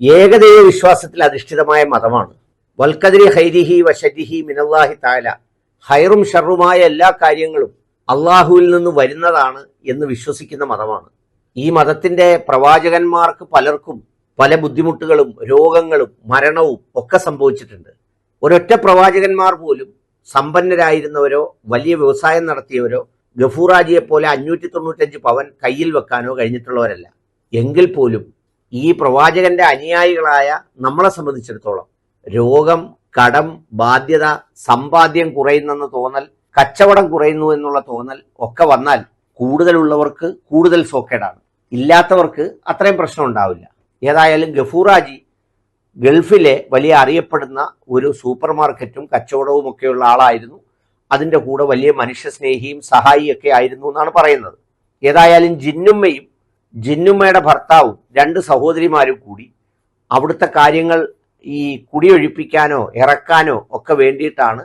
ഏകദൈവ വിശ്വാസത്തിൽ അധിഷ്ഠിതമായ മതമാണ്. വൽക്കതിരി ഹൈരിഹി വശരിഹി മിനല്ലാഹി താല ഹൈറും ഷറുമായ എല്ലാ കാര്യങ്ങളും അള്ളാഹുവിൽ നിന്ന് വരുന്നതാണ് എന്ന് വിശ്വസിക്കുന്ന മതമാണ്. ഈ മതത്തിന്റെ പ്രവാചകന്മാർക്ക് പലർക്കും പല ബുദ്ധിമുട്ടുകളും രോഗങ്ങളും മരണവും ഒക്കെ സംഭവിച്ചിട്ടുണ്ട്. ഒരൊറ്റ പ്രവാചകന്മാർ പോലും സമ്പന്നരായിരുന്നവരോ വലിയ വ്യവസായം നടത്തിയവരോ ഗഫൂറാജിയെ പോലെ അഞ്ഞൂറ്റി തൊണ്ണൂറ്റഞ്ച് പവൻ കയ്യിൽ വെക്കാനോ കഴിഞ്ഞിട്ടുള്ളവരല്ല. എങ്കിൽ പോലും ഈ പ്രവാചകന്റെ അനുയായികളായ നമ്മളെ സംബന്ധിച്ചിടത്തോളം രോഗം കടം ബാധ്യത സമ്പാദ്യം കുറയുന്നെന്ന് തോന്നൽ കച്ചവടം കുറയുന്നു എന്നുള്ള തോന്നൽ ഒക്കെ വന്നാൽ കൂടുതലുള്ളവർക്ക് കൂടുതൽ സോക്കേടാണ്. ഇല്ലാത്തവർക്ക് അത്രയും പ്രശ്നം ഉണ്ടാവില്ല. ഏതായാലും ഗഫൂറാജി ഗൾഫിലെ വലിയ അറിയപ്പെടുന്ന ഒരു സൂപ്പർ മാർക്കറ്റും കച്ചവടവും ഒക്കെയുള്ള ആളായിരുന്നു. അതിന്റെ കൂടെ വലിയ മനുഷ്യസ്നേഹിയും സഹായിയൊക്കെ ആയിരുന്നു എന്നാണ് പറയുന്നത്. ഏതായാലും ജിന്നുമ്മയും ജിന്നുമ്മയുടെ ഭർത്താവും രണ്ട് സഹോദരിമാരും കൂടി അവിടുത്തെ കാര്യങ്ങൾ ഈ കുടിയൊഴിപ്പിക്കാനോ ഇറക്കാനോ ഒക്കെ വേണ്ടിയിട്ടാണ്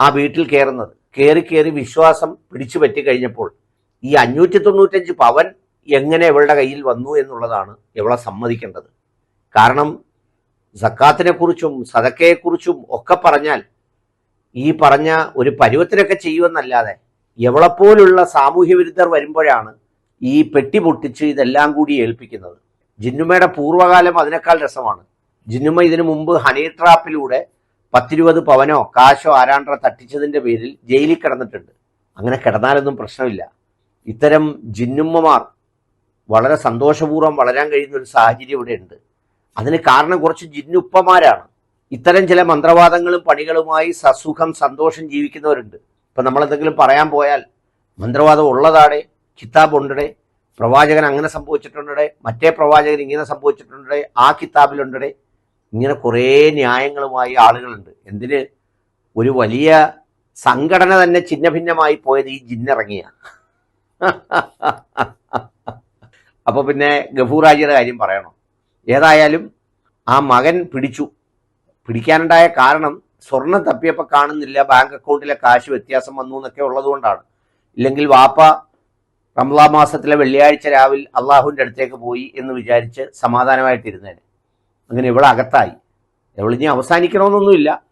ആ വീട്ടിൽ കയറുന്നത്. കയറി കയറി വിശ്വാസം പിടിച്ചു പറ്റി കഴിഞ്ഞപ്പോൾ ഈ അഞ്ഞൂറ്റി തൊണ്ണൂറ്റഞ്ച് പവൻ എങ്ങനെ ഇവളുടെ കയ്യിൽ വന്നു എന്നുള്ളതാണ് ഇവളെ സമ്മതിക്കേണ്ടത്. കാരണം സക്കാത്തിനെ കുറിച്ചും സതക്കയെക്കുറിച്ചും ഒക്കെ പറഞ്ഞാൽ ഈ പറഞ്ഞ ഒരു പരുവത്തിനൊക്കെ ചെയ്യുമെന്നല്ലാതെ എവളെപ്പോലുള്ള സാമൂഹ്യ വിരുദ്ധർ വരുമ്പോഴാണ് ഈ പെട്ടി പൊട്ടിച്ച് ഇതെല്ലാം കൂടി ഏൽപ്പിക്കുന്നത്. ജിന്നുമ്മയുടെ പൂർവകാലം അതിനേക്കാൾ രസമാണ്. ജിന്നുമ്മ ഇതിനു മുമ്പ് ഹണി ട്രാപ്പിലൂടെ പത്തിരുപത് പവനോ കാശോ ആരാണ്ടോ തട്ടിച്ചതിന്റെ പേരിൽ ജയിലിൽ കിടന്നിട്ടുണ്ട്. അങ്ങനെ കിടന്നാലൊന്നും പ്രശ്നമില്ല. ഇത്തരം ജിന്നുമ്മമാർ വളരെ സന്തോഷപൂർവം വളരാൻ കഴിയുന്ന ഒരു സാഹചര്യം ഇവിടെ ഉണ്ട് അതിന് കാരണം കുറച്ച് ജിന്നുപ്പമാരാണ്. ഇത്തരം ചില മന്ത്രവാദങ്ങളും പണികളുമായി സസുഖം സന്തോഷം ജീവിക്കുന്നവരുണ്ട്. ഇപ്പം നമ്മളെന്തെങ്കിലും പറയാൻ പോയാൽ മന്ത്രവാദം ഉള്ളതാടെ കിതാബ് ഉണ്ടടെ പ്രവാചകൻ അങ്ങനെ സംഭവിച്ചിട്ടുണ്ടടെ മറ്റേ പ്രവാചകൻ ഇങ്ങനെ സംഭവിച്ചിട്ടുണ്ടടെ ആ കിതാബിലുണ്ടടെ ഇങ്ങനെ കുറേ ന്യായങ്ങളുമായി ആളുകളുണ്ട്. എന്തിന്? ഒരു വലിയ സംഘടന തന്നെ ചിഹ്ന ഭിന്നമായി പോയത് ഈ ജിന്നിറങ്ങിയ അപ്പൊ പിന്നെ ഗഫൂറാജിയുടെ കാര്യം പറയണം. ഏതായാലും ആ മകൻ പിടിച്ചു. പിടിക്കാനുണ്ടായ കാരണം സ്വർണം തപ്പിയപ്പോൾ കാണുന്നില്ല ബാങ്ക് അക്കൗണ്ടിലെ കാശ് വ്യത്യാസം വന്നു എന്നൊക്കെ ഉള്ളതുകൊണ്ടാണ്. ഇല്ലെങ്കിൽ വാപ്പ റംലാ മാസത്തിലെ വെള്ളിയാഴ്ച രാവിലെ അള്ളാഹുവിന്റെ അടുത്തേക്ക് പോയി എന്ന് വിചാരിച്ച് സമാധാനമായിട്ടിരുന്നേനെ. അങ്ങനെ ഇവിടെ അകത്തായി. ഇവളിനി അവസാനിക്കണമെന്നൊന്നുമില്ല.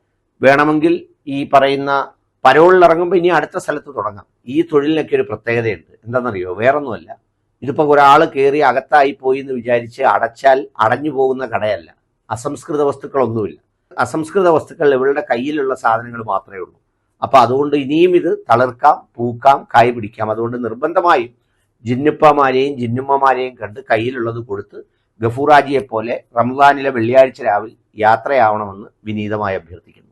വേണമെങ്കിൽ ഈ പറയുന്ന പരോളിലിറങ്ങുമ്പോൾ ഇനി അടുത്ത സ്ഥലത്ത് തുടങ്ങാം. ഈ തൊഴിലിനൊക്കെ ഒരു പ്രത്യേകതയുണ്ട്. എന്താണെന്നറിയോ? വേറൊന്നുമല്ല. ഇതിപ്പോൾ ഒരാൾ കയറി അകത്തായി പോയി എന്ന് വിചാരിച്ച് അടച്ചാൽ അടഞ്ഞു പോകുന്ന കടയല്ല. അസംസ്കൃത വസ്തുക്കളൊന്നുമില്ല. അസംസ്കൃത വസ്തുക്കൾ ഇവളുടെ കയ്യിലുള്ള സാധനങ്ങൾ മാത്രമേ ഉള്ളൂ. അപ്പൊ അതുകൊണ്ട് ഇനിയും ഇത് തളിർക്കാം പൂക്കാം കായ് പിടിക്കാം. അതുകൊണ്ട് നിർബന്ധമായും ജിന്നുപ്പമാരെയും ജിന്നുമ്മമാരെയും കണ്ട് കയ്യിലുള്ളത് കൊടുത്ത് ഗഫൂറാജിയെ പോലെ റംസാനിലെ വെള്ളിയാഴ്ച രാവിലെ യാത്രയാവണമെന്ന് വിനീതമായി അഭ്യർത്ഥിക്കുന്നു.